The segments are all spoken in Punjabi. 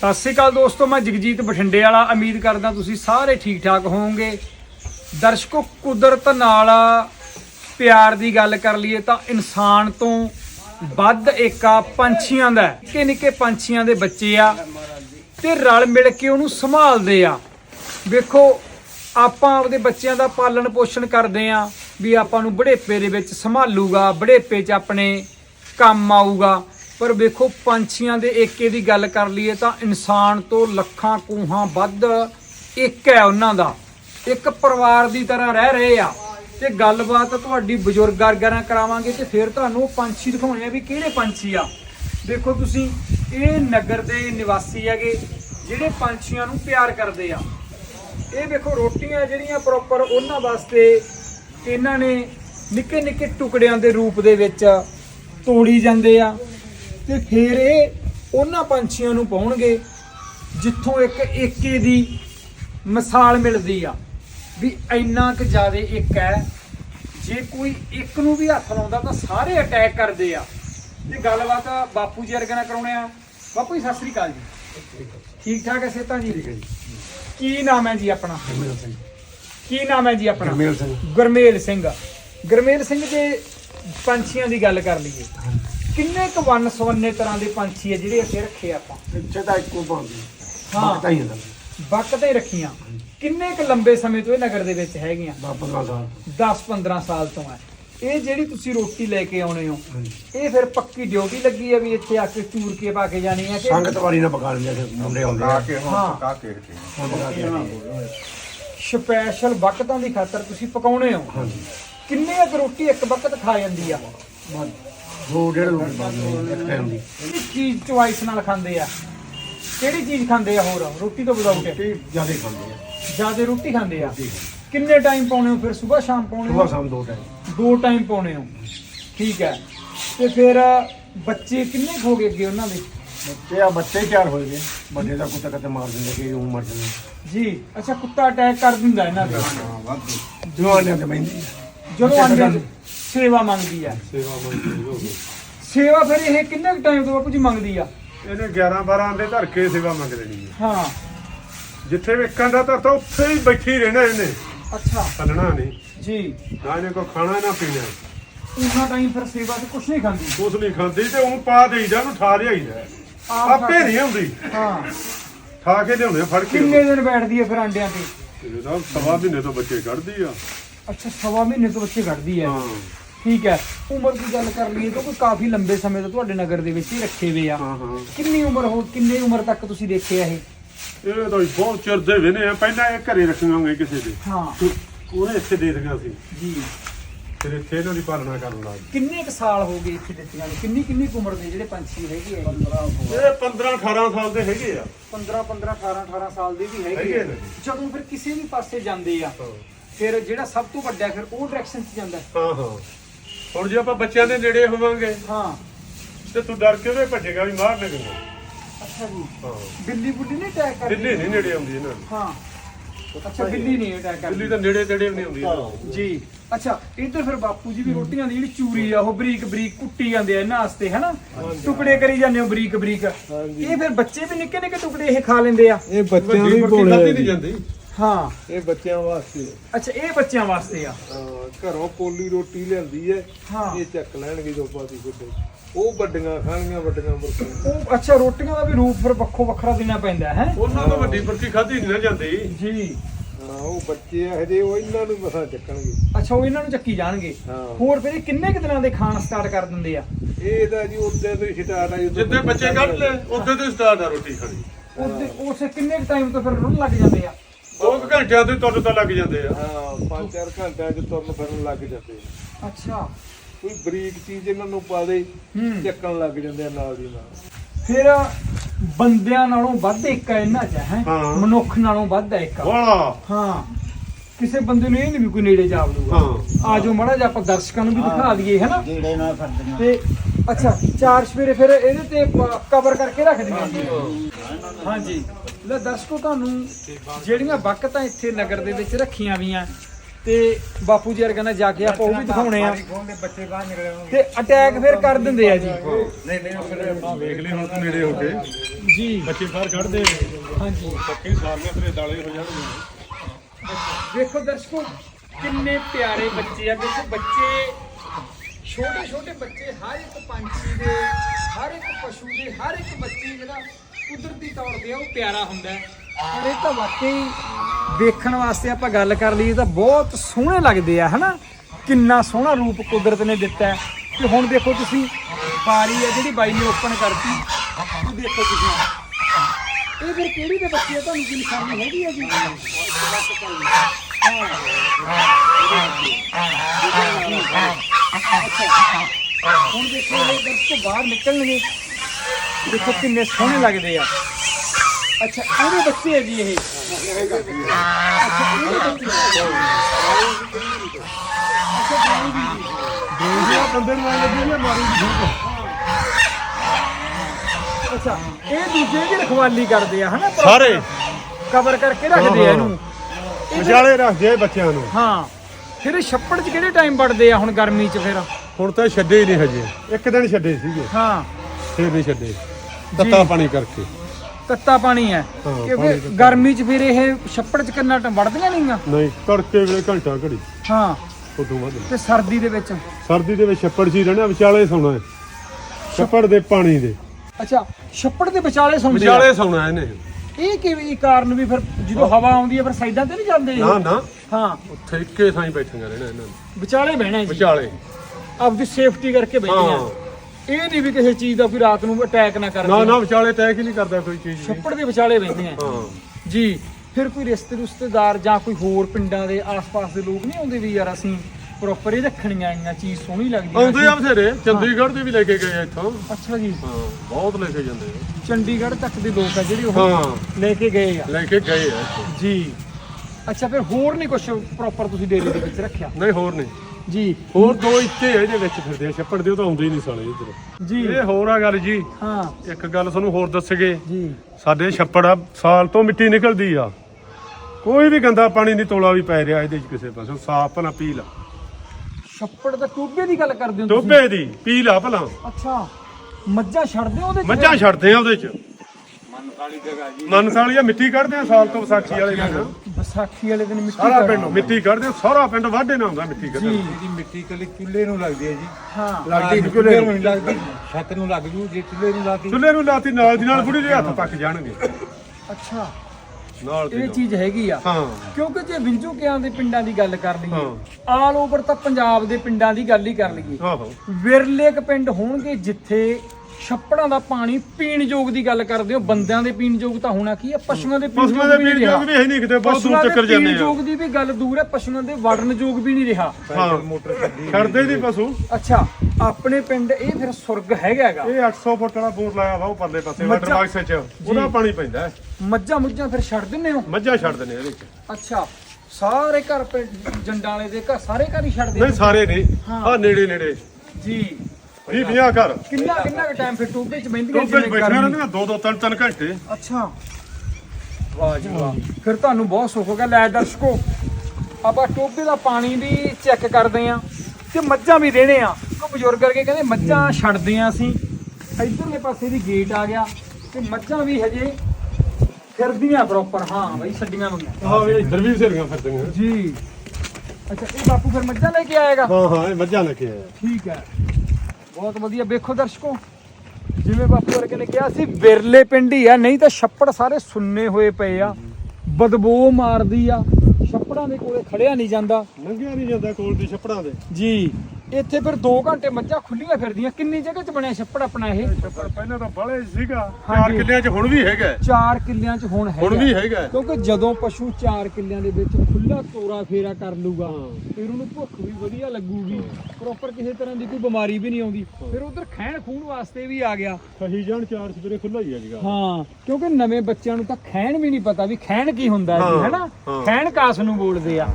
ਸਤਿ ਸ਼੍ਰੀ ਅਕਾਲ ਦੋਸਤੋ, ਮੈਂ ਜਗਜੀਤ ਬਠਿੰਡੇ ਵਾਲਾ ਉਮੀਦ ਕਰਦਾ ਤੁਸੀਂ ਸਾਰੇ ਠੀਕ ਠਾਕ ਹੋਵੋਗੇ। ਦਰਸ਼ਕੋ, ਕੁਦਰਤ ਨਾਲ ਪਿਆਰ ਦੀ ਗੱਲ ਕਰ ਲਈਏ ਤਾਂ ਇਨਸਾਨ ਤੋਂ ਵੱਧ ਏਕਾ ਪੰਛੀਆਂ ਦਾ ਨਿੱਕੇ ਨਿੱਕੇ ਪੰਛੀਆਂ ਦੇ ਬੱਚੇ ਆ ਤੇ ਰਲ ਮਿਲ ਕੇ ਉਹਨੂੰ ਸੰਭਾਲਦੇ ਆ। ਵੇਖੋ, ਆਪਾਂ ਆਪਦੇ ਬੱਚਿਆਂ ਦਾ ਪਾਲਣ ਪੋਸ਼ਣ ਕਰਦੇ ਆ। ਵੀ ਆਪਾਂ ਨੂੰ ਬੁਢੇਪੇ ਦੇ ਵਿੱਚ ਸੰਭਾਲੂਗਾ, ਬੁਢੇਪੇ 'ਚ ਆਪਣੇ ਕੰਮ ਆਊਗਾ। ਪਰ ਵੇਖੋ, ਪੰਛੀਆਂ ਦੇ ਏਕੇ ਦੀ ਗੱਲ ਕਰ ਲਈਏ ਤਾਂ ਇਨਸਾਨ ਤੋਂ ਲੱਖਾਂ ਕੂਹਾਂ ਵੱਧ ਇੱਕ ਹੈ ਉਹਨਾਂ ਦਾ। ਇੱਕ ਪਰਿਵਾਰ ਦੀ ਤਰ੍ਹਾਂ ਰਹਿ ਰਹੇ ਆ। ਤੇ ਗੱਲਬਾਤ ਤੁਹਾਡੀ ਬਜ਼ੁਰਗ ਵਰਗਾਂ ਨਾਲ ਕਰਾਵਾਂਗੇ ਤੇ ਫਿਰ ਤੁਹਾਨੂੰ ਪੰਛੀ ਦਿਖਾਉਣੇ ਆ ਵੀ ਕਿਹੜੇ ਪੰਛੀ ਆ। ਦੇਖੋ ਤੁਸੀਂ, ਇਹ ਨਗਰ ਦੇ ਨਿਵਾਸੀ ਹੈਗੇ, ਜਿਹੜੇ ਪੰਛੀਆਂ ਨੂੰ ਪਿਆਰ ਕਰਦੇ ਆ। ਇਹ ਵੇਖੋ ਰੋਟੀਆਂ ਜਿਹੜੀਆਂ ਪ੍ਰੋਪਰ ਉਹਨਾਂ ਵਾਸਤੇ ਇਹਨਾਂ ਨੇ ਨਿੱਕੇ ਨਿੱਕੇ ਟੁਕੜਿਆਂ ਦੇ ਰੂਪ ਦੇ ਵਿੱਚ ਤੋੜੀ ਜਾਂਦੇ ਆ ਤੇ ਫਿਰ ਇਹ ਉਹਨਾਂ ਪੰਛੀਆਂ ਨੂੰ ਪਾਉਣਗੇ ਜਿੱਥੋਂ ਇੱਕ ਏਕੇ ਦੀ ਮਿਸਾਲ ਮਿਲਦੀ ਆ ਵੀ ਇੰਨਾ ਕੁ ਜ਼ਿਆਦਾ ਇੱਕ ਹੈ। ਜੇ ਕੋਈ ਇੱਕ ਨੂੰ ਵੀ ਹੱਥ ਲਾਉਂਦਾ ਤਾਂ ਸਾਰੇ ਅਟੈਕ ਕਰਦੇ ਆ। ਤੇ ਗੱਲਬਾਤ ਬਾਪੂ ਜੀ ਵਰਗੇ ਨਾਲ ਕਰਾਉਣੇ ਆ। ਬਾਪੂ ਜੀ ਸਤਿ ਸ੍ਰੀ ਅਕਾਲ ਜੀ। ਠੀਕ ਠਾਕ ਹੈ ਸੇਤਾਂ ਜੀ? ਠੀਕ ਹੈ ਜੀ। ਕੀ ਨਾਮ ਹੈ ਜੀ ਆਪਣਾ? ਕੀ ਨਾਮ ਹੈ ਜੀ ਆਪਣਾ? ਗਰਮੇਲ ਸਿੰਘ। ਗੁਰਮੇਲ ਸਿੰਘ। ਗੁਰਮੇਲ ਸਿੰਘ ਜੇ ਪੰਛੀਆਂ ਦੀ ਗੱਲ ਕਰ ਲਈਏ ਕਿੰਨੇ ਕੁ ਵੰਨ ਸਵੰਨੇ ਤਰ੍ਹਾਂ ਦੇ ਪੰਛੀ ਆ ਜਿਹੜੇ ਅਸੀਂ ਰੱਖੇ ਆਪਾਂ? ਇੱਥੇ ਤਾਂ ਇੱਕੋ ਪਾਉਂਦੀ ਹਾਂ। ਹਾਂ ਤਾਂ ਹੀ ਹੁੰਦਾ। ਬੱਕ ਤੇ ਰੱਖੀਆਂ। ਕਿੰਨੇ ਕੁ ਲੰਬੇ ਸਮੇਂ ਤੋਂ ਇਹ ਨਗਰ ਦੇ ਵਿੱਚ ਹੈਗੀਆਂ? ਬਾਪਾ ਦਾ ਸਾਲ। 10-15 ਸਾਲ ਤੋਂ ਹੈ। ਇਹ ਜਿਹੜੀ ਤੁਸੀਂ ਰੋਟੀ ਲੈ ਕੇ ਆਉਣੇ ਹੋ। ਇਹ ਫਿਰ ਪੱਕੀ ਡਿਊਟੀ ਲੱਗੀ ਹੈ ਵੀ ਇੱਥੇ ਆ ਕੇ ਚੂਰ ਕੇ ਪਾ ਕੇ ਜਾਣੀ ਹੈ ਕਿ ਸੰਗਤ ਵਾਰੀ ਨਾ ਪਕਾ ਤੇ ਮੁੰਡੇ ਆਉਂਦੇ ਆ। ਹਾਂ। ਹੁਣ ਪਕਾ ਕੇ ਸਪੈਸ਼ਲ ਬਕਤਾਂ ਦੀ ਖਾਤਰ ਤੁਸੀਂ ਪਕਾਉਣੇ ਹੋ। ਹਾਂਜੀ। ਕਿੰਨੇ ਕੁ ਰੋਟੀ ਇੱਕ ਬਕਤ ਖਾ ਜਾਂਦੀ ਆ? ਦੋ ਡੇਢ ਰੋਟੀ ਬਾਅਦ ਇੱਕ ਟਾਈਮ ਦੀ। ਕਿਹੜੀ ਚੀਜ਼ ਚੁਆਇਸ ਨਾਲ ਖਾਂਦੇ ਆ? ਕਿਹੜੀ ਚੀਜ਼ ਖਾਂਦੇ ਆ ਹੋਰ? ਰੋਟੀ ਤੋਂ ਬਜ਼ਾਊਟ ਰੋਟੀ ਜ਼ਿਆਦਾ ਖਾਂਦੇ ਆ। ਜ਼ਿਆਦਾ ਰੋਟੀ ਖਾਂਦੇ ਆ। ਕਿੰਨੇ ਟਾਈਮ ਪਾਉਣੇ ਹੋ ਫਿਰ? ਸਵੇਰ ਸ਼ਾਮ ਪਾਉਣੇ ਹੋ? ਸ਼ਾਮ ਦੋ ਟਾਈਮ ਦੋ ਟਾਈਮ ਪਾਉਣੇ ਹੋ। ਠੀਕ ਹੈ। ਤੇ ਫਿਰ ਬੱਚੇ ਕਿੰਨੇ ਕੁ ਹੋ ਗਏ ਅੱਗੇ ਉਹਨਾਂ ਦੇ? ਬੱਚੇ ਆ ਬੱਚੇ ਹੀ ਤਿਆਰ ਹੋਏ ਗਏ ਵੱਡੇ ਦਾ ਕੁੱਤਾ ਕਿਤੇ ਮਾਰ ਦਿੰਦੇ ਕਿ ਉਹ ਮਰ ਜਾਂਦੇ ਜੀ ਅੱਛਾ ਕੁੱਤਾ ਅਟੈਕ ਕਰ ਦਿੰਦਾ ਇਹਨਾਂ ਤੇ ਜਵਾਨਾਂ ਤੇ ਮਹਿੰਦੀ ਜਦੋਂ ਆਂਦੇ ਸੇਵਾ ਮੰਗਦੀ ਆ। ਸੇਵਾ ਮੰਗਦੀ ਸੇਵਾ ਫਿਰ ਇਹ ਕਿੰਨੇ ਟਾਈਮ ਤੋਂ ਬਾਪੂ ਜੀ ਮੰਗਦੀ ਆ? ਇਹਨੇ 11 12 ਆਂਡੇ ਧਰ ਕੇ ਸੇਵਾ ਮੰਗ ਲੈਣੀ ਹੈ ਹਾਂ। ਜਿੱਥੇ ਵੇਖਾਂ ਦਾ ਧਰਤਾ ਉੱਥੇ ਹੀ ਬੈਠੀ ਰਹਿਣਾ ਇਹਨੇ ਅੱਛਾ। ਹਲਣਾ ਨਹੀਂ ਜੀ। ਨਾ ਇਹਨੇ ਕੋ ਖਾਣਾ ਨਾ ਪੀਣਾ। ਉਹਨਾਂ ਟਾਈਮ ਫਿਰ ਸੇਵਾ ਤੇ ਕੁਛ ਨਹੀਂ ਖਾਂਦੀ। ਕੁਛ ਨਹੀਂ ਖਾਂਦੀ ਤੇ ਉਹ ਪਾ ਦੇਈਦਾ ਉਹਨੂੰ ਠਾ ਲਿਆਈਦਾ। ਆਪ ਨਹੀਂ ਆਉਂਦੀ ਹਾਂ। ਠਾ ਕੇ ਲਿਆਉਣੇ ਆ ਫੜ ਕੇ ਕਿੰਨੇ ਦਿਨ ਬੈਠਦੀ ਹੈ ਫਿਰ ਤੇ? ਸਵਾ ਮਹੀਨੇ ਤੋਂ ਬੱਚੇ ਕੱਢਦੀ ਆ। ਅੱਛਾ ਸਵਾ ਮਹੀਨੇ ਤੋਂ ਬੱਚੇ ਕੱਢਦੀ ਹੈ ਹਾਂ। ਠੀਕ ਹੈ ਉਮਰ ਦੀ ਗੱਲ ਕਰ ਲਈਏ ਤਾਂ ਕੋਈ ਕਾਫੀ ਲੰਬੇ ਸਮੇਂ ਤੋਂ ਤੁਹਾਡੇ ਨਗਰ ਦੇ ਵਿੱਚ ਹੀ ਰੱਖੇ ਹੋਏ ਆ। ਹਾਂ ਹਾਂ। ਕਿੰਨੀ ਉਮਰ ਹੋ ਕਿੰਨੇ ਉਮਰ ਤੱਕ ਤੁਸੀਂ ਦੇਖੇ ਆ ਇਹ? ਇਹ ਤਾਂ ਬਹੁਤ ਚਿਰ ਦੇ ਵੇਨੇ ਆ। ਪਹਿਲਾਂ ਇਹ ਘਰੇ ਹੋਈਆਂ ਕਿਸੇ ਦੇ। ਹਾਂ। ਉਹਨੇ ਇੱਥੇ ਦੇ ਦਿੱਤੀਆਂ ਸੀ। ਜੀ। ਫਿਰ ਇੱਥੇ ਇਹਨਾਂ ਦੀ ਪਾਲਣਾ ਕਰਨ ਲੱਗ ਕਿੰਨੇ ਕੁ ਸਾਲ ਹੋ ਗਏ ਇੱਥੇ ਦਿੱਤੀਆਂ ਨੂੰ? ਕਿੰਨੀ ਕਿੰਨੀ ਕੁ ਉਮਰ ਦੇ ਜਿਹੜੇ ਪੰਛੀ ਹੈਗੇ ਆ? ਗਏ। ਇਹ 15 18 ਸਾਲ ਦੇ ਹੈਗੇ ਆ। 15 15 18 18 ਸਾਲ ਦੇ ਵੀ ਹੈਗੇ ਹੈਗੇ ਆ ਨੇ। ਜਦੋਂ ਫਿਰ ਕਿਸੇ ਵੀ ਪਾਸੇ ਜਾਂਦੇ ਆ ਫਿਰ ਜਿਹੜਾ ਸਭ ਤੋਂ ਵੱਡਾ ਫਿਰ ਉਹ ਡਾਇਰੈਕਸ਼ਨ 'ਚ ਜਾਂਦਾ। ਹਾਂ ਹਾਂ। ਹੁਣ ਜੇ ਆਪਾਂ ਬੱਚਿਆਂ ਦੇ ਨੇੜੇ ਹੋਵਾਂਗੇ ਹਾਂ। ਤੇ ਤੂੰ ਡਰ ਕੇ ਵੇ ਭੱਜੇਗਾ ਵੀ ਮਾਰ ਲੱਗੂਗਾ ਅੱਛਾ ਜੀ। ਹਾਂ। ਬਿੱਲੀ ਬੁੱਲੀ ਨਹੀਂ ਅਟੈਕ ਕਰਦੀ? ਦਿੱਲੀ ਨਹੀਂ ਨੇੜੇ ਆਉਂਦੀ ਇਹਨਾਂ ਨੂੰ। ਹਾਂ। ਅੱਛਾ ਬਿੱਲੀ ਨਹੀਂ ਅਟੈਕ ਕਰਦੀ। ਦਿੱਲੀ ਤਾਂ ਨੇੜੇ ਤੇੜੇ ਵੀ ਨਹੀਂ ਆਉਂਦੀ ਇਹਨਾਂ ਨੂੰ। ਜੀ। ਅੱਛਾ ਇੱਧਰ ਫਿਰ ਬਾਪੂ ਜੀ ਵੀ ਰੋਟੀਆਂ ਦੀ ਜਿਹੜੀ ਚੂਰੀ ਆ ਉਹ ਬਰੀਕ ਬਰੀਕ ਕੁੱਟੀ ਜਾਂਦੇ ਆ ਇਹਨਾਂ ਵਾਸਤੇ ਹੈਨਾ? ਟੁਕੜੇ ਕਰੀ ਜਾਂਦੇ ਹੋ ਬਰੀਕ ਬਰੀਕ। ਇਹ ਫਿਰ ਬੱਚੇ ਵੀ ਨਿੱਕੇ ਨਿੱਕੇ ਟੁਕੜੇ ਇਹ ਖਾ ਲੈਂਦੇ ਆ? ਇਹ ਬੱਚਿਆਂ ਦੀ ਮੁਰਗੀ ਭੋਲੇ ਨਹੀਂ। ਜਾਂਦੀ? ਹਾਂ। ਇਹ ਬੱਚਿਆਂ ਵਾਸਤੇ ਅੱਛਾ ਇਹ ਬੱਚਿਆਂ ਵਾਸਤੇ ਆ। ਹਾਂ ਘਰੋਂ ਪੋਲੀ ਰੋਟੀ ਲਿਆਂਦੀ ਹਾਂ। ਇਹ ਚੱਕ ਲੈਣਗੇ ਜੋ ਪਾਦੀ ਗੁੱਡੇ ਉਹ ਵੱਡੀਆਂ ਖਾਣਗੀਆਂ ਵੱਡੀਆਂ ਮੁਰਗੀਆਂ। ਉਹ ਅੱਛਾ ਰੋਟੀਆਂ ਦਾ ਵੀ ਰੂਪ ਫਿਰ ਵੱਖੋ ਵੱਖਰਾ ਦੇਣਾ ਪੈਂਦਾ ਹੈ ਉਹਨਾਂ ਤੋਂ ਵੱਡੀ ਬਰਕੀ ਖਾਧੀ ਨਹੀਂ ਨਾ ਜਾਂਦੀ। ਜੀ। ਹਾਂ ਉਹ ਬੱਚੇ ਆ ਹਜੇ ਉਹ ਇਹਨਾਂ ਨੂੰ ਮਸਾਂ ਚੱਕਣਗੇ। ਅੱਛਾ ਉਹ ਇਹਨਾਂ ਨੂੰ ਚੱਕੀ ਜਾਣਗੇ? ਹਾਂ। ਹੋਰ ਫਿਰ ਇਹ ਕਿੰਨੇ ਕੁ ਦਿਨਾਂ ਦੇ ਖਾਣ ਸਟਾਰਟ ਕਰ ਦਿੰਦੇ ਆ? ਇਹ ਤਾਂ ਜੀ ਉੱਤੇ ਤੋਂ ਹੀ ਸਟਾਰਟ ਆ ਜਦੋਂ ਜਿੱਦੇ ਬੱਚੇ ਕੱਢ ਲੈ ਉੱਦੇ ਤੋਂ ਸਟਾਰਟ ਆ ਰੋਟੀ ਖਾਣੀ। ਉਹਦੇ ਉਸੇ ਕਿੰਨੇ ਕੁ ਟਾਈਮ ਤੋਂ ਫਿਰ ਰੁੱਣ ਲੱਗ ਜਾਂਦੇ ਆ? ਦੋ ਕੁ ਘੰਟਿਆਂ ਤੋਂ ਤੁਰ ਤਾਂ ਲੱਗ ਜਾਂਦੇ ਆ। ਹਾਂ ਪੰਜ ਚਾਰ ਘੰਟਿਆਂ ਚ ਤੁਰਨ ਫਿਰਨ ਲੱਗ ਜਾਂਦੇ ਆ। ਅੱਛਾ। ਕੋਈ ਬਰੀਕ ਚੀਜ਼ ਇਹਨਾਂ ਨੂੰ ਪਾ ਦੇ ਹੂੰ। ਚੱਕਣ ਲੱਗ ਜਾਂਦੇ ਆ ਨਾਲ ਦੀ ਨਾਲ। ਫਿਰ ਬੰਦਿਆਂ ਨਾਲੋਂ ਵੱਧ ਇੱਕ ਹੈ ਇਹਨਾਂ 'ਚ ਹੈ? ਹਾਂ। ਮਨੁੱਖ ਨਾਲੋਂ ਵੱਧ ਹੈ ਇੱਕ ਵਾਹ ਹਾਂ। ਕਿਸੇ ਬੰਦੇ ਨੂੰ ਇਹ ਨਹੀਂ ਵੀ ਕੋਈ ਨੇੜੇ ਜਾ ਵੜੂਗਾ ਹਾਂ। ਆਜੋ ਮੜਾ ਜਿਹਾ ਆਪਾਂ ਦਰਸ਼ਕਾਂ ਨੂੰ ਵੀ ਦਿਖਾ ਦਈਏ ਹੈਨਾ? ਜਿਹੜੇ ਨਾਲ ਫਰਦੀਆਂ ਤੇ ਅੱਛਾ ਚਾਰ ਸਵੇਰੇ ਫਿਰ ਇਹਦੇ ਤੇ ਕਵਰ ਕਰਕੇ ਰੱਖ ਦਿੰਦੇ ਹਾਂਜੀ। ਲੈ ਦਰਸ਼ਕੋ ਤੁਹਾਨੂੰ ਜਿਹੜੀਆਂ ਬਕਤਾਂ ਇੱਥੇ ਨਗਰ ਦੇ ਵਿੱਚ ਰੱਖੀਆਂ ਵੀਆਂ ਤੇ ਬਾਪੂ ਜੀ ਵਰਗਾ ਨਾਲ ਜਾ ਕੇ ਆਪਾਂ ਉਹ ਵੀ ਦਿਖਾਉਣੇ ਆ। ਖੋਲਦੇ ਬੱਚੇ ਬਾਹਰ ਨਿਕਲੇ ਹੋਣ ਤੇ ਅਟੈਕ ਫਿਰ ਕਰ ਦਿੰਦੇ ਆ ਜੀ। ਨਹੀਂ ਨਹੀਂ ਫਿਰ ਆਪਾਂ ਵੇਖ ਲਈ ਹੁਣ ਤੂੰ ਨੇੜੇ ਹੋ ਕੇ। ਜੀ। ਬੱਚੇ ਬਾਹਰ ਕੱਢਦੇ ਹਾਂਜੀ। ਪੱਕੇ ਸਾਰੀਆਂ ਤੇਰੇ ਦਾਲੇ ਹੋ ਜਾਣਗੇ। ਵੇਖੋ ਦਰਸ਼ਕੋ ਕਿੰਨੇ ਪਿਆਰੇ ਬੱਚੇ ਆ। ਦੇਖੋ ਬੱਚੇ ਛੋਟੇ ਛੋਟੇ ਬੱਚੇ ਹਰ ਇੱਕ ਪੰਛੀ ਦੇ ਹਰ ਇੱਕ ਪਸ਼ੂ ਦੇ ਹਰ ਇੱਕ ਬੱਚੇ ਜਿਹੜਾ ਕੁਦਰਤੀ ਤੌਰ ਤੇ ਉਹ ਪਿਆਰਾ ਹੁੰਦਾ ਹੈ। ਪਰ ਇਹ ਤਾਂ ਵਾਕਈ ਦੇਖਣ ਵਾਸਤੇ ਆਪਾਂ ਗੱਲ ਕਰ ਲਈਏ ਤਾਂ ਬਹੁਤ ਸੋਹਣੇ ਲੱਗਦੇ ਆ, ਹਨਾ? ਕਿੰਨਾ ਸੋਹਣਾ ਰੂਪ ਕੁਦਰਤ ਨੇ ਦਿੱਤਾ ਹੈ। ਤੇ ਹੁਣ ਦੇਖੋ ਤੁਸੀਂ ਬਾਰੀ ਆ ਜਿਹੜੀ ਬਾਈ ਨੇ ਓਪਨ ਕਰਤੀ, ਉਹ ਦੇਖੋ ਤੁਸੀਂ ਇਹ ਫਿਰ ਕਿਹੜੀ ਦੇ ਬੱਚੇ ਆ? ਤੁਹਾਨੂੰ ਕੀ ਨਿਸ਼ਾਨੀ ਹੈਗੀ ਆ ਜੀ? ਹੁਣ ਦੇਖੋ, ਇਹ ਇਧਰ ਤੋਂ ਬਾਹਰ ਨਿਕਲਣਗੇ। ਦੇਖੋ ਕਿੰਨੇ ਸੋਹਣੇ ਲੱਗਦੇ ਆ। ਅੱਛਾ ਇਹਦੇ ਬੱਚੇ ਹੈ ਜੀ ਇਹ। ਅੱਛਾ ਦੂਜੇ ਬੰਦੇ ਨੂੰ ਮਾਰੀ ਇਹ ਦੂਜੇ ਦੀ ਰਖਵਾਲੀ ਕਰਦੇ ਆ ਹਨਾ? ਸਾਰੇ। ਕਵਰ ਕਰਕੇ ਰੱਖਦੇ ਆ ਇਹਨੂੰ। ਵਿਚਾਲੇ ਰੱਖਦੇ ਆ ਬੱਚਿਆਂ ਨੂੰ। ਹਾਂ। ਫਿਰ ਇਹ ਛੱਪੜ 'ਚ ਕਿਹੜੇ ਟਾਈਮ ਵੜਦੇ ਆ ਹੁਣ ਗਰਮੀ 'ਚ ਫਿਰ? ਹੁਣ ਤਾਂ ਛੱਡੇ ਹੀ ਨਹੀਂ ਹਜੇ। ਇੱਕ ਦਿਨ ਛੱਡੇ ਸੀਗੇ। ਹਾਂ। ਫੇਰ ਨਹੀਂ ਛੱਡੇ। ਤੱਤਾ ਪਾਣੀ ਕਰਕੇ। ਤੱਤਾ ਪਾਣੀ ਹੈ। ਹਾਂ, ਕਿ ਪਾਣੀ। ਫਿਰ ਗਰਮੀ 'ਚ ਫਿਰ ਇਹ ਛੱਪੜ 'ਚ ਕਿੰਨਾ ਟਾਈਮ ਵੜਦੀਆਂ ਨਹੀਂਆਂ ਨਹੀਂ ਤੜਕੇ ਵੇਲੇ ਘੰਟਾ ਘੜੀ। ਹਾਂ। ਉਦੋਂ ਵੱਧ। ਨਹੀਂ। ਤੇ ਸਰਦੀ ਦੇ ਵਿੱਚ? ਸਰਦੀ ਦੇ ਵਿੱਚ ਛੱਪੜ 'ਚ ਹੀ ਰਹਿਣਾ ਵਿਚਾਲੇ ਸੌਣਾ ਹੈ। ਛੱਪੜ ਦੇ ਪਾਣੀ ਦੇ। ਅੱਛਾ ਛੱਪੜ ਦੇ ਵਿਚਾਲੇ ਸੌਂਦੇ ਆ? ਵਿਚਾਲੇ ਸੌਣਾ ਇਹਨੇ। ਇਹ ਕਿਵੇਂ ਕਾਰਨ ਵੀ ਫਿਰ ਜਦੋਂ ਹਵਾ ਆਉਂਦੀ ਹੈ ਫਿਰ ਸਾਈਡਾਂ ਤੇ ਨਹੀਂ ਜਾਂਦੇ ਇਹ? ਨਾ ਨਾ। ਹਾਂ। ਉੱਥੇ ਇੱਕੇ ਥਾਂ ਹੀ ਬੈਠੀਆਂ ਰਹਿਣਾ ਇਹਨਾਂ ਨੇ। ਵਿਚਾਲੇ ਬਹਿਣਾ ਜੀ। ਵਿਚਾਲੇ। ਆਪਦੀ ਸੇਫਟੀ ਕਰਕੇ ਬਹਿੰਦੇ ਆ ਹਾਂ। ਇਹ ਨਹੀਂ ਵੀ ਕਿਸੇ ਚੀਜ਼ ਦਾ ਕੋਈ ਰਾਤ ਨੂੰ ਅਟੈਕ ਨਾ ਕਰ ਨਾ ਨਾ ਵਿਚਾਲੇ ਤੈਅ ਕੀ ਨਹੀਂ ਕਰਦਾ ਕੋਈ ਚੀਜ਼ ਵੀ। ਛੱਪੜ ਦੇ ਵਿਚਾਲੇ ਬਹਿੰਦੇ ਆ। ਹਾਂ। ਜੀ ਫਿਰ ਕੋਈ ਰਿਸ਼ਤੇ ਰਿਸ਼ਤੇਦਾਰ ਜਾਂ ਕੋਈ ਹੋਰ ਪਿੰਡਾਂ ਦੇ ਆਸ-ਪਾਸ ਦੇ ਲੋਕ ਨਹੀਂ ਆਉਂਦੇ ਵੀ ਯਾਰ ਅਸੀਂ ਪ੍ਰੋਪਰ ਹੀ ਰੱਖਣੀਆਂ ਆਈਆਂ ਚੀਜ਼ ਸੋਹਣੀ ਲੱਗਦੀ ਹੈ ਆਉਂਦੇ ਆ ਬਥੇਰੇ। ਚੰਡੀਗੜ੍ਹ ਦੇ ਵੀ ਲੈ ਕੇ ਗਏ ਆ ਇੱਥੋਂ। ਅੱਛਾ ਜੀ। ਹਾਂ ਬਹੁਤ ਲੈ ਕੇ ਜਾਂਦੇ ਆ। ਚੰਡੀਗੜ੍ਹ ਤੱਕ ਦੇ ਲੋਕ ਆ ਜਿਹੜੇ ਉਹ ਹਾਂ। ਲੈ ਕੇ ਗਏ ਆ। ਲੈ ਕੇ ਗਏ ਆ ਇੱਥੋਂ। ਜੀ। ਅੱਛਾ ਫਿਰ ਹੋਰ ਨਹੀਂ ਕੁਝ ਪ੍ਰੋਪਰ ਤੁਸੀਂ ਡੇਰੀ ਦੇ ਵਿੱਚ ਰੱਖਿਆ? ਨਹੀਂ ਹੋਰ ਨਹੀਂ। ਜੀ। ਹੋਰ ਦੋ ਇੱਥੇ ਆ ਇਹਦੇ ਵਿੱਚ ਫਿਰਦੇ ਆ ਛੱਪੜ ਦੇ ਉਹ ਤਾਂ ਆਉਂਦੇ ਹੀ ਨਹੀਂ ਸਾਲੇ ਇੱਧਰ। ਜੀ। ਇਹ ਹੋਰ ਆ ਗੱਲ ਜੀ। ਹਾਂ। ਇੱਕ ਗੱਲ ਤੁਹਾਨੂੰ ਹੋਰ ਦੱਸਗੇ। ਜੀ। ਸਾਡੇ ਛੱਪੜ ਆ ਸਾਲ ਤੋਂ ਮਿੱਟੀ ਨਿਕਲਦੀ ਆ। ਕੋਈ ਵੀ ਗੰਦਾ ਪਾਣੀ ਨਹੀਂ ਤੋਲਾ ਵੀ ਪੈ ਰਿਹਾ ਇਹਦੇ ਚ ਕਿਸੇ ਪਾਸੋਂ ਸਾਫ਼ ਭਲਾ ਪੀ ਲਾ ਛੱਪੜ ਦਾ ਟੋਬੇ ਦੀ ਗੱਲ ਕਰਦੇ ਹੋ ਤੁਸੀਂ? ਟੋਬੇ ਦੀ ਪੀ ਲਾ ਭਲਾ। ਅੱਛਾ। ਮੱਝਾਂ ਛੱਡਦੇ ਉਹਦੇ ਚ? ਮੱਝਾਂ ਛੱਡਦੇ ਆ ਉਹਦੇ ਚ। ਮਨਸਾਲੀਆ ਮਿੱਟੀ ਕੱਢਦੇ ਆ ਸਾਲ ਤੋਂ ਵਿਸਾਖੀ ਵਾਲੇ ਦਿਨ। ਵਿਸਾਖੀ ਵਾਲੇ ਦਿਨ ਮਿੱਟੀ ਸਾਰਾ ਕੱਢਦੇ ਪਿੰਡ ਮਿੱਟੀ ਕੱਢਦੇ ਆ, ਸਾਰਾ ਪਿੰਡ ਵਾਢੇ ਨਾਲ ਹੁੰਦਾ ਮਿੱਟੀ ਜੀ। ਕੱਢਣ ਇਹਦੀ ਮਿੱਟੀ ਕੱਲੀ ਚੁੱਲ੍ਹੇ ਨੂੰ ਲੱਗਦੀ ਹੈ ਜੀ। ਹਾਂ। ਲੱਗਦੀ ਨੀ ਚੁੱਲ੍ਹੇ ਨੂੰ। ਨਹੀਂ ਲੱਗਦੀ ਛੱਤ ਨੂੰ ਲੱਗ ਜੂ ਜੇ ਚੁੱਲ੍ਹੇ ਨੂੰ ਲਾਤੀ। ਚੁੱਲ੍ਹੇ ਨੂੰ ਲਾਤੀ ਨਾਲ ਦੀ ਨਾਲ ਬੁੜੀ ਦੇ ਹੱਥ ਪੱਕ ਜਾਣਗੇ। ਅੱਛਾ। ਨਾਲ ਦੀ ਇਹ ਨਾਲ। ਚੀਜ਼ ਹੈਗੀ ਆ। ਹਾਂ। ਕਿਉਂਕਿ ਜੇ ਵਿੰਜੂ ਕਿਆਂ ਦੇ ਪਿੰਡਾਂ ਦੀ ਗੱਲ ਕਰ ਲਈਏ। ਆਲ ਓਵਰ ਤਾਂ ਪੰਜਾਬ ਦੇ ਪਿੰਡਾਂ ਦੀ ਗੱਲ ਹੀ ਕਰ ਲਈਏ। ਆਹੋ। ਵਿਰਲੇ ਕੁ ਪਿੰਡ ਹੋਣਗੇ ਜਿੱਥੇ ਛੱਪੜਾਂ ਦਾ ਪਾਣੀ ਪੀਣ ਯੋਗ ਦੀ ਗੱਲ ਕਰਦੇ ਹੋ। ਬੰਦਿਆਂ ਦੇ ਪੀਣ ਯੋਗ ਤਾਂ ਹੋਣਾ ਕੀ ਹੈ ਪਸ਼ੂਆਂ ਦੇ ਪੀਣ ਪਸ਼ੂਆਂ ਯੋਗ ਦੇ ਵੀ ਪੀਣ ਯੋਗ ਹੈ ਨਹੀਂ ਕਿਤੇ ਬਹੁਤ ਦੂਰ ਪਸ਼ੂਆਂ ਦੇ ਤੱਕ ਜਾਂਦੇ ਪੀਣ ਆ। ਯੋਗ ਦੀ ਵੀ ਗੱਲ ਦੂਰ ਹੈ ਪਸ਼ੂਆਂ ਦੇ ਵੜਨ ਯੋਗ ਵੀ ਨਹੀਂ ਰਿਹਾ। ਛੱਡੀ ਛੱਡਦੇ ਨਹੀਂ ਪਸ਼ੂ। ਅੱਛਾ ਆਪਣੇ ਪਿੰਡ ਇਹ ਫਿਰ ਸੁਰਗ ਹੈਗਾ ਹੈਗਾ। ਇਹ 800 ਫੁੱਟ ਵਾਲਾ ਬੋਰ ਲਾਇਆ ਵਾ ਉਹ ਪਰਲੇ ਪਾਸੇ ਵਾਟਰ ਬਾਕਸ ਚ ਉਹਦਾ ਪਾਣੀ ਪੈਂਦਾ ਹੈ। ਮੱਝਾਂ ਮੁੱਝਾਂ ਫਿਰ ਛੱਡ ਦਿੰਦੇ ਹੋ? ਮੱਝਾਂ ਛੱਡਦੇ ਨੇ ਇਹਦੇ ਚ ਅੱਛਾ ਸਾਰੇ ਘਰ ਪਿੰਡ ਜੰਡਾਂ ਵਾਲੇ ਦੇ ਘਰ ਸਾਰੇ ਘਰ ਹੀ ਛੱਡਦੇ ਨਹੀਂ ਸਾਰੇ ਨਹੀਂ। ਹਾਂ। ਆ ਨੇੜੇ ਨੇੜੇ ਜੀ। 20 50 ਘਰ। ਕਿੰਨਾ ਕਿੰਨਾ ਕੁ ਟਾਈਮ ਫਿਰ ਟੋਬੇ ਚ ਬਹਿੰਦੀਆਂ ਟੋਬੇ ਬੈਠੀਆਂ? ਰਹਿੰਦੀਆਂ ਦੋ ਦੋ ਤਿੰਨ ਤਿੰਨ ਘੰਟੇ। ਅੱਛਾ। ਵਾਹ ਜੀ ਵਾਹ। ਫਿਰ ਤੁਹਾਨੂੰ ਬਹੁਤ ਸੁੱਖ ਹੋਗਾ ਲੈ ਦਰਸ਼ਕੋ ਆਪਾਂ ਟੋਬੇ ਦਾ ਪਾਣੀ ਵੀ ਚੈੱਕ ਕਰਦੇ ਆਂ ਤੇ ਮੱਝਾਂ ਵੀ ਦੇਣੇ ਆ। ਕੋ ਬਜ਼ੁਰਗ ਕਰਕੇ ਕਹਿੰਦੇ ਮੱਝਾਂ ਛੱਡਦੇ ਆਂ ਅਸੀਂ। ਇਧਰਲੇ ਪਾਸੇ ਦੀ ਗੇਟ ਆ ਗਿਆ ਤੇ ਮੱਝਾਂ ਵੀ ਹਜੇ ਫਿਰਦੀਆਂ ਪ੍ਰੋਪਰ ਹਾਂ ਬਈ ਛੱਡੀਆਂ ਮੰਗੀਆਂ ਆਹ ਵੀ ਇੱਧਰ ਵੀ ਸੇਰੀਆਂ ਫਿਰਦੀਆਂ। ਜੀ। ਅੱਛਾ ਇਹ ਬਾਪੂ ਫਿਰ ਮੱਝਾਂ ਲੈ ਕੇ ਆਏਗਾ? ਹਾਂ ਹਾਂ ਇਹ ਮੱਝਾਂ ਲੈ ਕੇ ਆਇਆ। ਠੀਕ ਹੈ। ਬਹੁਤ ਵਧੀਆ। ਵੇਖੋ ਦਰਸ਼ਕੋ ਜਿਵੇਂ ਬਾਪੂ ਵਰਗੇ ਨੇ ਕਿਹਾ ਸੀ ਵਿਰਲੇ ਪਿੰਡ ਹੀ ਆ ਨਹੀਂ ਤਾਂ ਛੱਪੜ ਸਾਰੇ ਸੁੰਨੇ ਹੋਏ ਪਏ ਆ ਬਦਬੂ ਮਾਰਦੀ ਆ ਛੱਪੜਾਂ ਦੇ ਕੋਲੇ ਖੜਿਆ ਨਹੀਂ ਜਾਂਦਾ। ਲੰਘਿਆ ਨਹੀਂ ਜਾਂਦਾ ਕੋਲ ਦੀ ਛੱਪੜਾਂ ਦੇ। ਜੀ। ਇੱਥੇ ਫਿਰ 2 ਘੰਟੇ ਮੱਝਾਂ ਖੁੱਲੀਆਂ ਫਿਰਦੀਆਂ। ਕਿੰਨੀ ਜਗ੍ਹਾ 'ਚ ਬਣਿਆ ਛੱਪੜ ਆਪਣਾ ਇਹ? ਛੱਪੜ ਪਹਿਲਾਂ ਤਾਂ ਬੜੇ ਸੀਗਾ। ਹਾਂਜੀ। ਚਾਰ ਕਿੱਲਿਆਂ ਚ ਹੁਣ ਵੀ ਹੈਗਾ ਹੈ। 4 ਕਿੱਲਿਆਂ 'ਚ ਹੁਣ ਹੈਗਾ। ਹੁਣ ਵੀ ਹੈਗਾ। ਕਿਉਂਕਿ ਜਦੋਂ ਪਸ਼ੂ 4 ਕਿੱਲਿਆਂ ਦੇ ਵਿੱਚ ਖੁੱਲਾ ਤੋਰਾ ਫੇਰਾ ਕਰ ਲੂਗਾ ਫਿਰ ਉਹਨੂੰ ਭੁੱਖ ਵੀ ਵਧੀਆ ਲੱਗੂਗੀ। ਪ੍ਰੋਪਰ ਕਿਸੇ ਤਰ੍ਹਾਂ ਦੀ ਕੋਈ ਬਿਮਾਰੀ ਵੀ ਨਹੀਂ ਆਉਂਦੀ। ਫਿਰ ਉਧਰ ਖੈਣ ਖੂਨ ਵਾਸਤੇ ਵੀ ਆ ਗਿਆ। ਕਹੀ ਜਾਣ ਚਾਰ ਸਵੇਰੇ ਖੁੱਲਾ ਹੀ ਹੈ ਜਗਾ ਹਾਂ ਕਿਉਂਕਿ ਨਵੇਂ ਬੱਚਿਆਂ ਨੂੰ ਤਾਂ ਖੈਣ ਵੀ ਨਹੀਂ ਪਤਾ ਵੀ ਖੈਣ ਕੀ ਹੁੰਦਾ ਹੈ ਜੀ ਹੈਨਾ। ਖੈਣ ਕਾਸ ਨੂੰ ਬੋਲਦੇ ਆ।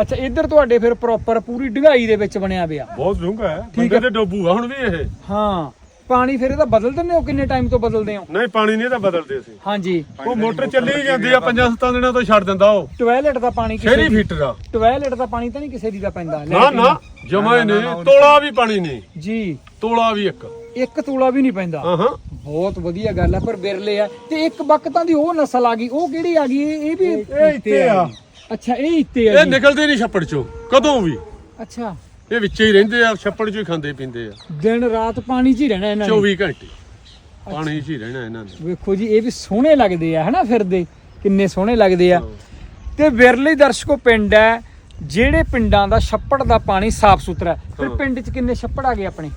ਅੱਛਾ ਇੱਧਰ ਤੁਹਾਡੇ ਫਿਰ ਪ੍ਰੋਪਰ ਪੂਰੀ ਢਗਾਈ ਦੇ ਵਿੱਚ ਬਣਿਆ ਪਿਆ। ਬਹੁਤ ਡੂੰਘਾ ਹੈ। ਠੀਕ ਹੈ। ਬੰਦੇ ਤੇ ਡੋਬੂ ਆ ਹੁਣ ਵੀ ਇਹ। ਹਾਂ ਪਾਣੀ ਫਿਰ ਇਹਦਾ ਬਦਲ ਦਿੰਦੇ ਹੋ ਕਿੰਨੇ ਟਾਈਮ ਤੋਂ ਬਦਲਦੇ ਹੋ? ਨਹੀਂ ਪਾਣੀ ਨਹੀਂ ਤਾਂ ਬਦਲਦੇ ਅਸੀਂ। ਹਾਂਜੀ। ਉਹ ਮੋਟਰ ਚੱਲੀ ਹੀ ਜਾਂਦੀ ਆ ਪੰਜਾਂ ਸੱਤਾਂ ਦਿਨਾਂ ਤੋਂ ਛੱਡ ਦਿੰਦਾ ਉਹ। ਟਾਇਲਟ ਦਾ ਪਾਣੀ ਕਿਸੇ ਦੀ ਫੀਟਰ ਆ। ਟਾਇਲਟ ਦਾ ਪਾਣੀ ਤਾਂ ਨਹੀਂ ਕਿਸੇ ਦੀ ਦਾ ਪੈਂਦਾ ਨਾ ਨਾ ਜਮਾ ਹੀ ਨਹੀਂ। ਤੋਲਾ ਵੀ ਪਾਣੀ ਨਹੀਂ। ਜੀ। ਤੋਲਾ ਵੀ ਇੱਕ। ਇੱਕ ਤੂਲਾ ਵੀ ਨਹੀਂ ਪੈਂਦਾ। ਹਾਂ ਹਾਂ। ਬਹੁਤ ਵਧੀਆ ਗੱਲ ਹੈ ਪਰ ਬਿਰਲੇ ਆ। ਤੇ ਇੱਕ ਬਕਤਾਂ ਦੀ ਉਹ ਨਸਲ ਆ ਗਈ। ਉਹ ਕਿਹੜੀ ਆ ਗਈ? ਇਹ ਇਹ ਵੀ ਇਹ ਇੱਥੇ ਆ। ਅੱਛਾ ਇਹ ਇੱਥੇ ਆ ਇਹ ਜੀ। ਨਿਕਲਦੇ ਨਹੀਂ ਛੱਪੜ ਚੋਂ ਕਦੋਂ ਵੀ। ਅੱਛਾ। ਇਹ ਵਿੱਚੇ ਹੀ ਰਹਿੰਦੇ ਆ ਛੱਪੜ ਚੋਂ ਹੀ ਖਾਂਦੇ ਪੀਂਦੇ ਆ। ਦਿਨ ਰਾਤ ਪਾਣੀ 'ਚ ਹੀ ਰਹਿਣਾ ਇਹਨਾਂ ਨੇ। 24 ਘੰਟੇ ਪਾਣੀ 'ਚ ਹੀ ਰਹਿਣਾ ਇਹਨਾਂ ਨੇ। ਵੇਖੋ ਜੀ ਇਹ ਵੀ ਸੋਹਣੇ ਲੱਗਦੇ ਆ ਹਨਾ ਫਿਰਦੇ? ਕਿੰਨੇ ਸੋਹਣੇ ਲੱਗਦੇ ਆ। ਤੇ ਵਿਰਲੇ ਦਰਸ਼ਕੋ ਪਿੰਡ ਹੈ ਜਿਹੜੇ ਪਿੰਡਾਂ ਦਾ ਛੱਪੜ ਦਾ ਪਾਣੀ ਸਾਫ਼ ਸੁਥਰਾ ਹੈ। ਫਿਰ। ਪਿੰਡ 'ਚ ਕਿੰਨੇ ਛੱਪੜ ਆ ਗਏ ਆਪਣੇ?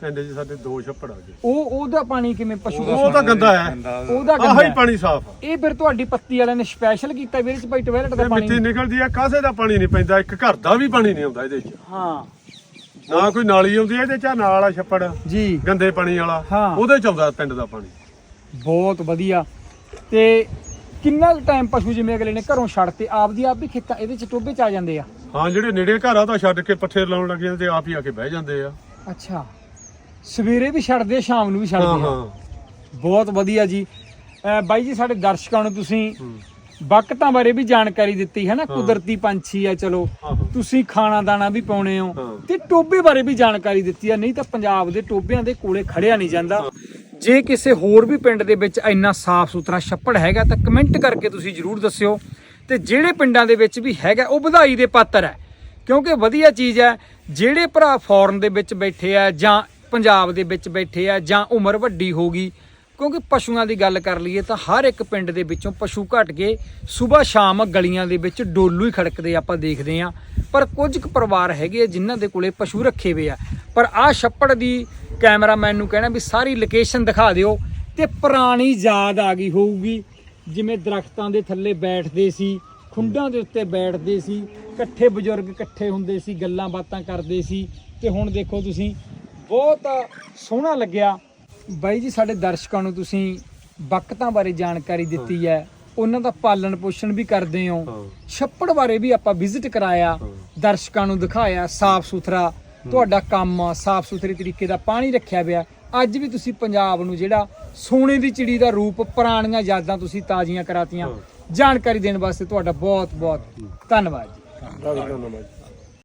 ਪਿੰਡ 'ਚ ਸਾਡੇ ਦੋ ਛੱਪੜ ਆ ਗਏ। ਉਹ ਉਹਦਾ ਪਾਣੀ ਕਿਵੇਂ ਪਸ਼ੂ ਦਾ ਉਹ ਤਾਂ ਗੰਦਾ ਹੈ। ਉਹਦਾ ਆਹ ਗੰਦਾ ਹੀ। ਹੈ। ਪਾਣੀ ਸਾਫ਼ ਆ। ਇਹ ਫਿਰ ਤੁਹਾਡੀ ਪੱਤੀ ਵਾਲਿਆਂ ਨੇ ਸਪੈਸ਼ਲ ਕੀਤਾ ਵੀ ਇਹਦੇ 'ਚ ਭਾਈ ਟਾਇਲਟ ਦਾ ਇਹ ਮਿੱਟੀ ਪਾਣੀ ਨਿਕਲਦੀ ਆ ਕਾਸੇ ਦਾ ਪਾਣੀ ਨਹੀਂ ਪੈਂਦਾ? ਇੱਕ ਘਰ ਦਾ ਵੀ ਪਾਣੀ ਨਹੀਂ ਆਉਂਦਾ ਇਹਦੇ 'ਚ। ਹਾਂ। ਨਾ ਕੋਈ ਨਾਲੀ ਆਉਂਦੀ ਆ ਇਹਦੇ 'ਚ ਆਹ ਨਾਲ ਆ ਛੱਪੜ। ਜੀ। ਗੰਦੇ ਪਾਣੀ ਵਾਲਾ। ਹਾਂ। ਉਹਦੇ 'ਚ ਆਉਂਦਾ ਪਿੰਡ ਦਾ ਪਾਣੀ। ਬਹੁਤ ਵਧੀਆ। ਤੇ ਕਿੰਨਾ ਟਾਈਮ ਪਸ਼ੂ ਜਿਵੇਂ ਅਗਲੇ ਨੇ ਘਰੋਂ ਛੱਡਤੇ ਆਪਦੀ ਆਪ ਵੀ ਖੇਤਾਂ ਇਹਦੇ 'ਚ ਟੋਬੇ 'ਚ ਆ ਜਾਂਦੇ ਆ? ਹਾਂ ਜਿਹੜੇ ਨੇੜੇ ਘਰ ਆ ਤਾਂ ਛੱਡ ਕੇ ਪੱਠੇ ਲਾਉਣ ਲੱਗੇ ਜਾਂਦੇ ਆਪ ਹੀ ਆ ਕੇ ਬਹਿ ਜਾਂਦੇ ਆ। ਅੱਛਾ। ਸਵੇਰੇ ਵੀ ਛੱਡਦੇ ਸ਼ਾਮ ਨੂੰ ਵੀ ਹਾਂ ਛੱਡਦੇ ਆ। ਹਾਂ ਬਹੁਤ ਵਧੀਆ ਜੀ। ਅਹ ਬਾਈ ਜੀ ਸਾਡੇ ਦਰਸ਼ਕਾਂ ਨੂੰ ਤੁਸੀਂ ਬਕਤਾਂ ਬਾਰੇ ਵੀ ਜਾਣਕਾਰੀ ਦਿੱਤੀ ਹੈ ਨਾ? ਕੁਦਰਤੀ ਪੰਛੀ ਆ ਚਲੋ। ਆਹੋ। ਤੁਸੀਂ ਖਾਣਾ ਦਾਣਾ ਵੀ ਪਾਉਣੇ ਹੋ। ਹਾਂ। ਤੇ ਟੋਬੇ ਬਾਰੇ ਵੀ ਜਾਣਕਾਰੀ ਦਿੱਤੀ ਆ। ਨਹੀਂ ਤਾਂ ਪੰਜਾਬ ਦੇ ਟੋਬਿਆਂ ਦੇ ਕੋਲੇ ਖੜਿਆ ਨਹੀਂ ਜਾਂਦਾ। ਜੇ ਕਿਸੇ ਹੋਰ ਵੀ ਪਿੰਡ ਦੇ ਵਿੱਚ ਇੰਨਾ ਸਾਫ਼ ਸੁਥਰਾ ਛੱਪੜ ਹੈਗਾ ਤਾਂ ਕਮੈਂਟ ਕਰਕੇ ਤੁਸੀਂ ਜਰੂਰ ਦੱਸਿਓ। ਤੇ ਜਿਹੜੇ ਪਿੰਡਾਂ ਦੇ ਵਿੱਚ ਵੀ ਹੈਗਾ ਉਹ ਵਧਾਈ ਦੇ ਪਾਤਰ ਹੈ। ਕਿਉਂਕਿ ਵਧੀਆ ਚੀਜ਼ ਹੈ ਜਿਹੜੇ ਭਰਾ ਫੋਰਨ ਦੇ ਵਿੱਚ ਬੈਠੇ ਆ ਜਾਂ ਪੰਜਾਬ ਦੇ ਵਿੱਚ ਬੈਠੇ ਆ ਜਾਂ ਉਮਰ ਵੱਡੀ ਹੋ ਗਈ, ਕਿਉਂਕਿ ਪਸ਼ੂਆਂ ਦੀ ਗੱਲ ਕਰ ਲਈਏ ਤਾਂ ਹਰ ਇੱਕ ਪਿੰਡ ਦੇ ਵਿੱਚੋਂ ਪਸ਼ੂ ਘਟ ਕੇ ਸਵੇਰ ਸ਼ਾਮ ਗਲੀਆਂ ਦੇ ਵਿੱਚ ਡੋਲੂ ਹੀ ਖੜਕਦੇ ਆਪਾਂ ਦੇਖਦੇ ਆ। ਪਰ ਕੁਝ ਕੁ ਪਰਿਵਾਰ ਹੈਗੇ ਆ ਜਿਨ੍ਹਾਂ ਦੇ ਕੋਲੇ ਪਸ਼ੂ ਰੱਖੇ ਹੋਏ ਆ। ਪਰ ਆਹ ਛੱਪੜ ਦੀ ਕੈਮਰਾਮੈਨ ਨੂੰ ਕਹਿਣਾ ਵੀ ਸਾਰੀ ਲੋਕੇਸ਼ਨ ਦਿਖਾ ਦਿਓ ਤੇ ਪੁਰਾਣੀ ਯਾਦ ਆ ਗਈ ਹੋਊਗੀ। ਜਿਵੇਂ ਦਰਖਤਾਂ ਦੇ ਥੱਲੇ ਬੈਠਦੇ ਸੀ, ਖੁੰਡਾਂ ਦੇ ਉੱਤੇ ਬੈਠਦੇ ਸੀ, ਇਕੱਠੇ ਬਜ਼ੁਰਗ ਇਕੱਠੇ ਹੁੰਦੇ ਸੀ, ਗੱਲਾਂ ਬਾਤਾਂ ਕਰਦੇ ਸੀ। ਤੇ ਹੁਣ ਦੇਖੋ ਤੁਸੀਂ ਬਹੁਤ ਸੋਹਣਾ ਲੱਗਿਆ। ਬਾਈ ਜੀ ਸਾਡੇ ਦਰਸ਼ਕਾਂ ਨੂੰ ਤੁਸੀਂ ਬਕਤਾਂ ਬਾਰੇ ਜਾਣਕਾਰੀ ਦਿੱਤੀ ਹੈ। ਉਹਨਾਂ ਦਾ ਪਾਲਣ ਪੋਸ਼ਣ ਵੀ ਕਰਦੇ ਹੋ। ਹਾਂ। ਛੱਪੜ ਬਾਰੇ ਵੀ ਆਪਾਂ ਵਿਜ਼ਿਟ ਕਰਾਇਆ। ਦਰਸ਼ਕਾਂ ਨੂੰ ਦਿਖਾਇਆ ਸਾਫ਼ ਸੁਥਰਾ। ਤੁਹਾਡਾ ਕੰਮ ਆ ਸਾਫ਼ ਸੁਥਰੇ ਤਰੀਕੇ ਦਾ ਪਾਣੀ ਰੱਖਿਆ ਪਿਆ ਅੱਜ ਵੀ ਤੁਸੀਂ ਪੰਜਾਬ ਨੂੰ ਜਿਹੜਾ ਸੋਨੇ ਦੀ ਚਿੜੀ ਦਾ ਰੂਪ ਪੁਰਾਣੀਆਂ ਯਾਦਾਂ ਤੁਸੀਂ ਤਾਜ਼ੀਆਂ ਕਰਾਤੀਆਂ। ਜਾਣਕਾਰੀ ਦੇਣ ਵਾਸਤੇ ਤੁਹਾਡਾ ਬਹੁਤ ਬਹੁਤ ਧੰਨਵਾਦ ਜੀ। ਧੰਨਵਾਦ